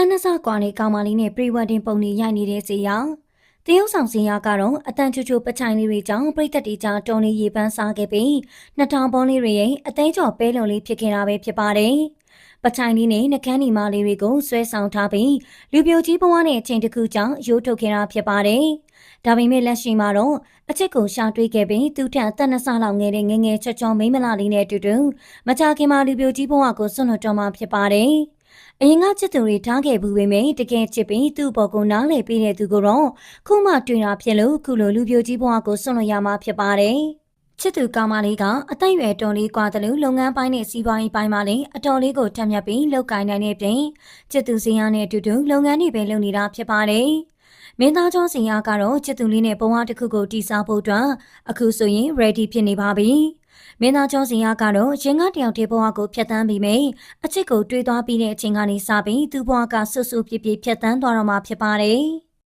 သက်နှစ်ဆကွာနေကောင်မလေးနဲ့ပရီဝက်တင်ပုံနေရိုက်နေတဲ့စီရတရုတ်ဆောင်စီရကတော့အတန်ချူချူပချိုင်လေးတွေကြောင့်ပြိသက်တီကြားတော်နေရေပန်းစားခဲ့ပြီးနှစ်ထောင်ပေါင်းလေးတွေရဲ့အသေးကျော်ပဲလုံလေးဖြစ်ခဲ့တာပဲဖြစ်ပါတယ်ပချိုင်လေးနဲ့နှကန်းနီမလေးတွေကိုဆွဲဆောင်ထားပြီးလူပြိုကြီးဘဝနဲ့အချိန်တစ်ခုကြောင့်ရိုးထုတ်ခဲ့တာဖြစ်ပါတယ်ဒါပေမဲ့လက်ရှိမှာတော့အချစ်ကိုရှာတွေးခဲ့ပြီးသူထက်အသက်နှစ်ဆလောက်ငယ်တဲ့ငယ်ငယ်ချောချောမိန်းမလာလေးနဲ့အတူတူမကြခင်မှာလူပြိုကြီးဘဝကိုဆွန့်လွတ်တော်မှာဖြစ်ပါတယ် အရင်ကချစ်သူတွေထားခဲ့ဘူးပေမဲ့တကယ်ချစ်ပြီးသူ့ဘော်ကိုနားလည်ပြီးတဲ့သူကိုတော့ခုမှတွေ့တာဖြစ်လို့ခုလိုလူပြိုကြီးဘဝကိုဆွန့်လွတ်ရမှာဖြစ်ပါတယ်ချစ်သူကောင်းမလေးကအသက်အရွယ်တော်လေးกว่าတယ်လို့လုပ်ငန်းပိုင်းနဲ့စီးပွားရေးပိုင်းမှာလည်းအတော်လေးကိုထက်မြက်ပြီးလုပ်ကိုင်နိုင်တဲ့ပြင်ချစ်သူစင်ရနဲ့အတူတူလုပ်ငန်းတွေပဲလုပ်နေတာဖြစ်ပါတယ်မင်းသားကျောင်းစင်ရကတော့ချစ်သူလေးနဲ့ဘဝတစ်ခုကိုတည်ဆောက်ဖို့အတွက်အခုဆိုရင် ready ဖြစ်နေပါပြီ မင်းသားကျောင်းစင်ရကတော့ရင်ကတယောက်တည်းဘဝကိုဖျက်ဆီးပြီးမိအချစ်ကိုတွေးသွားပြီးတဲ့အချိန်ကနေစပြီးသူ့ဘဝကဆွတ်ဆွတ်ပြပြဖြတ်တန်းသွားတော့မှာဖြစ်ပါတယ်